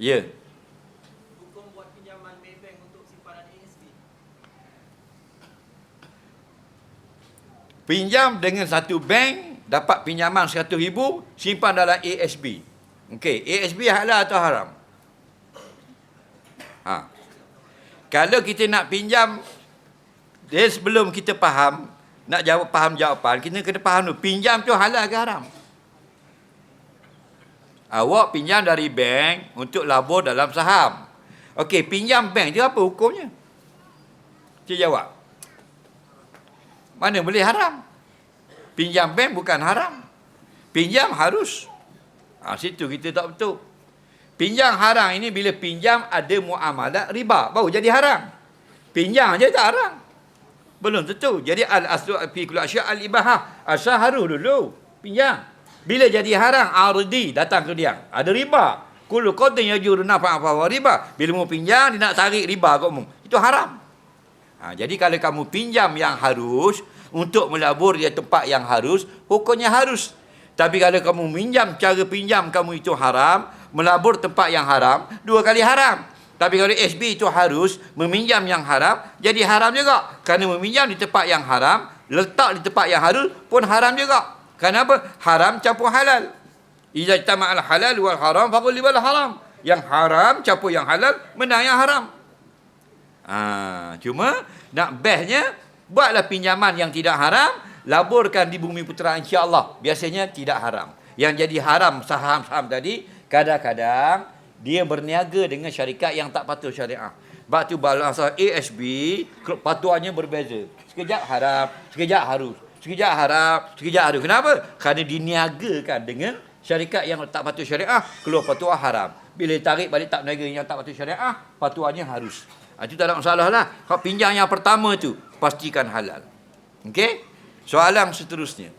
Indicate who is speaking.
Speaker 1: Ya.
Speaker 2: Hukum buat pinjaman Maybank untuk simpanan ASB.
Speaker 1: Pinjam dengan satu bank, dapat pinjaman RM100,000, simpan dalam ASB. Okey, ASB halal atau haram? Ha. Kalau kita nak pinjam, dia sebelum kita faham, nak jawab faham jawapan, kita kena faham dulu, pinjam tu halal ke haram? Awak pinjam dari bank untuk labur dalam saham. Okey, pinjam bank tu apa hukumnya? Cik jawab. Mana boleh haram? Pinjam bank bukan haram. Pinjam harus. Ha, situ kita tak betul. Pinjam haram ini bila pinjam ada muamalah riba. Baru jadi haram. Pinjam je tak haram. Belum tentu. Jadi al-aslu fi kulli asya' al-ibahah. Asal harus dulu. Pinjam. Bila jadi haram, ardi datang ke dia. Ada riba. Kullu qadin yajuru nafa'a fa riba. Bila mau pinjam, dia nak tarik riba kat umum. Itu haram. Ha, jadi kalau kamu pinjam yang harus untuk melabur di tempat yang harus, hukumnya harus. Tapi kalau kamu minjam cara pinjam kamu itu haram, melabur tempat yang haram, dua kali haram. Tapi kalau SB itu harus meminjam yang haram, jadi haram juga. Kerana meminjam di tempat yang haram, letak di tempat yang harus pun haram juga. Kenapa? Haram campur halal. Iza tama'al halal wal haram faqul libal haram. Yang haram campur yang halal, menang yang haram. Ha, cuma nak bestnya buatlah pinjaman yang tidak haram, laburkan di bumi putera insya-Allah. Biasanya tidak haram. Yang jadi haram saham-saham tadi kadang-kadang dia berniaga dengan syarikat yang tak patuh syariah. Sebab tu bahasa ASB patuhannya berbeza. Sekejap haram, sekejap harus. Sekejap haram, sekejap harus. Kenapa? Kerana diniagakan dengan syarikat yang tak patuh syariah, keluar patuah haram. Bila tarik balik tak berniaga yang tak patuh syariah, patuhannya harus. Ha, itu tak ada masalah lah. Kalau pinjam yang pertama tu, pastikan halal. Okey? Soalan seterusnya.